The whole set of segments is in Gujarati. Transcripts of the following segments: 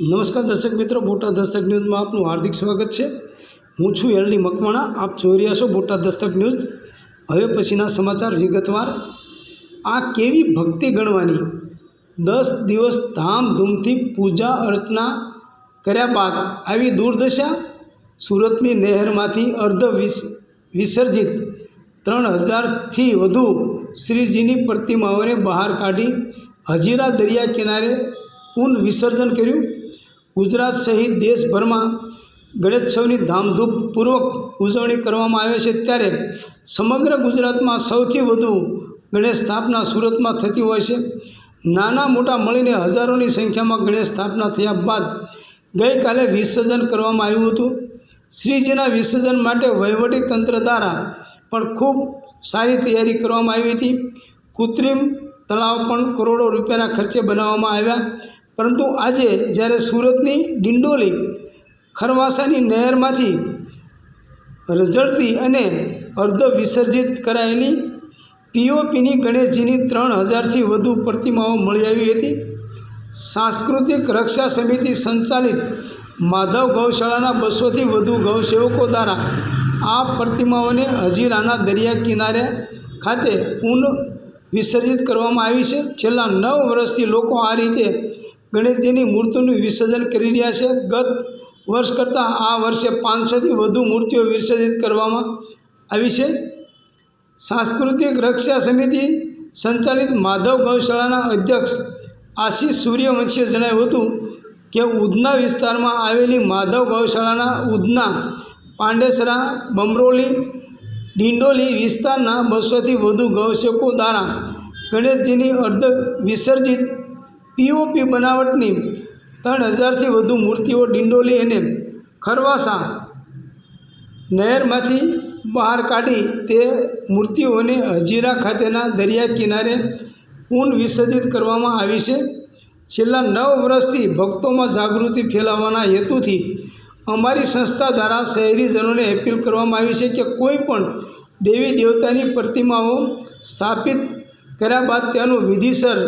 નમસ્કાર દર્શક મિત્રો, બોટાદ દસ્તક ન્યૂઝમાં આપનું હાર્દિક સ્વાગત છે. હું છું એલડી મકવાણા, આપ જોઈ રહ્યા છો બોટાદ દસ્તક ન્યૂઝ. હવે પછીના સમાચાર વિગતવાર. આ કેવી ભક્તિ ગણવાની? દસ દિવસ ધામધૂમથી પૂજા અર્ચના કર્યા બાદ આવી દુર્દશા? સુરતની નહેરમાંથી અર્ધ વિસ, વિસર્જિત ત્રણ હજારથી વધુ શ્રીજીની પ્રતિમાઓને બહાર કાઢી હજીરા દરિયા કિનારે પુનઃ વિસર્જન કર્યું. ગુજરાત સહિત દેશભરમાં ગણેશોત્સવની ધામધૂમપૂર્વક ઉજવણી કરવામાં આવે છે ત્યારે સમગ્ર ગુજરાતમાં સૌથી વધુ ગણેશ સ્થાપના સુરતમાં થતી હોય છે. નાના મોટા મળીને હજારોની સંખ્યામાં ગણેશ સ્થાપના થયા બાદ ગઈકાલે વિસર્જન કરવામાં આવ્યું હતું. શ્રીજીના વિસર્જન માટે વહીવટી તંત્ર દ્વારા પણ ખૂબ સારી તૈયારી કરવામાં આવી હતી. કૃત્રિમ તળાવ પણ કરોડો રૂપિયાના ખર્ચે બનાવવામાં આવ્યા. પરંતુ આજે જ્યારે સુરતની ડિંડોલી ખરવાસાની નહેરમાંથી રઝળતી અને અર્ધ વિસર્જિત કરાયેલી પીઓપીની ગણેશજીની ત્રણ હજારથી વધુ પ્રતિમાઓ મળી આવી હતી. સાંસ્કૃતિક રક્ષા સમિતિ સંચાલિત માધવ ગૌશાળાના બસોથી વધુ ગૌસેવકો દ્વારા આ પ્રતિમાઓને હજીરાના દરિયા કિનારે ખાતે પુનઃ વિસર્જિત કરવામાં આવી છે. છેલ્લા નવ વર્ષથી લોકો આ રીતે ગણેશજીની મૂર્તિનું વિસર્જન કરી રહ્યા છે. ગત વર્ષ કરતાં આ વર્ષે પાંચસોથી વધુ મૂર્તિઓ વિસર્જિત કરવામાં આવી છે. સાંસ્કૃતિક રક્ષા સમિતિ સંચાલિત માધવ ગૌશાળાના અધ્યક્ષ આશીષ સૂર્યવંશીએ જણાવ્યું હતું કે ઉધના વિસ્તારમાં આવેલી માધવ ગૌશાળાના ઉધના પાંડેસરા, બમરોલી, ડિંડોલી વિસ્તારના બસોથી વધુ ગૌસેવકો દ્વારા ગણેશજીની અર્ધ વિસર્જિત પીઓપી બનાવટની ત્રણ હજારથી વધુ મૂર્તિઓ ડિંડોલી અને ખરવાસા નહેરમાંથી બહાર કાઢી તે મૂર્તિઓને હજીરા ખાતેના દરિયા કિનારે પુનઃ વિસર્જિત કરવામાં આવી છે. છેલ્લા નવ વર્ષથી ભક્તોમાં જાગૃતિ ફેલાવવાના હેતુથી અમારી સંસ્થા દ્વારા શહેરીજનોને અપીલ કરવામાં આવી છે કે કોઈ પણ દેવી દેવતાની પ્રતિમાઓ સ્થાપિત કર્યા બાદ તેનું વિધિસર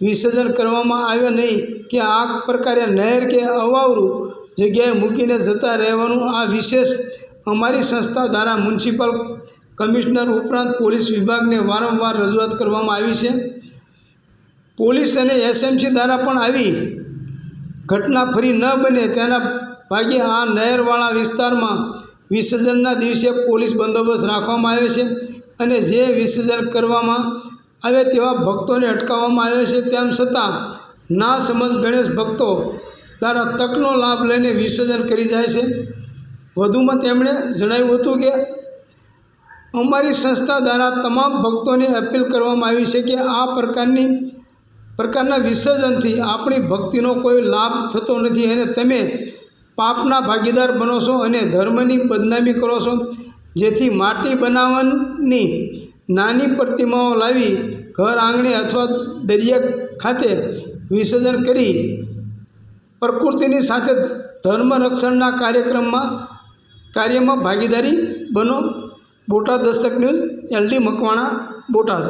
વિસર્જન કરવામાં આવે નહીં કે આ પ્રકારે નહેર કે અવાવરું જગ્યાએ મૂકીને જતા રહેવાનું આ વિશેષ અમારી સંસ્થા દ્વારા મ્યુનિસિપલ કમિશનર ઉપરાંત પોલીસ વિભાગને વારંવાર રજૂઆત કરવામાં આવી છે. પોલીસ અને એસએમસી દ્વારા પણ આવી ઘટના ફરી ન બને તેના ભાગે આ નહેરવાળા વિસ્તારમાં વિસર્જનના દિવસે પોલીસ બંદોબસ્ત રાખવામાં આવે છે અને જે વિસર્જન કરવામાં આવે તેવા ભક્તોને અટકાવવામાં આવે છે તેમ છતાં ના સમજ ગણેશ ભક્તો દ્વારા તકનો લાભ લઈને વિસર્જન કરી જાય છે. વધુમાં તેમણે જણાવ્યું હતું કે, અમારી સંસ્થા દ્વારા તમામ ભક્તોને અપીલ કરવામાં આવી છે કે આ પ્રકારની, પ્રકારના વિસર્જનથી આપણી ભક્તિનો કોઈ લાભ થતો નથી અને તમે પાપના ભાગીદાર બનો છો અને ધર્મની બદનામી કરો છો. જેથી માટી બનાવવાની નાની પ્રતિમાઓ લાવી ઘર આંગણે અથવા દરિયા ખાતે વિસર્જન કરી પ્રકૃતિની સાથે ધર્મ રક્ષણના કાર્યક્રમમાં કાર્યમાં ભાગીદારી બનો. Botad Dastak news, LD Makwana, Botad.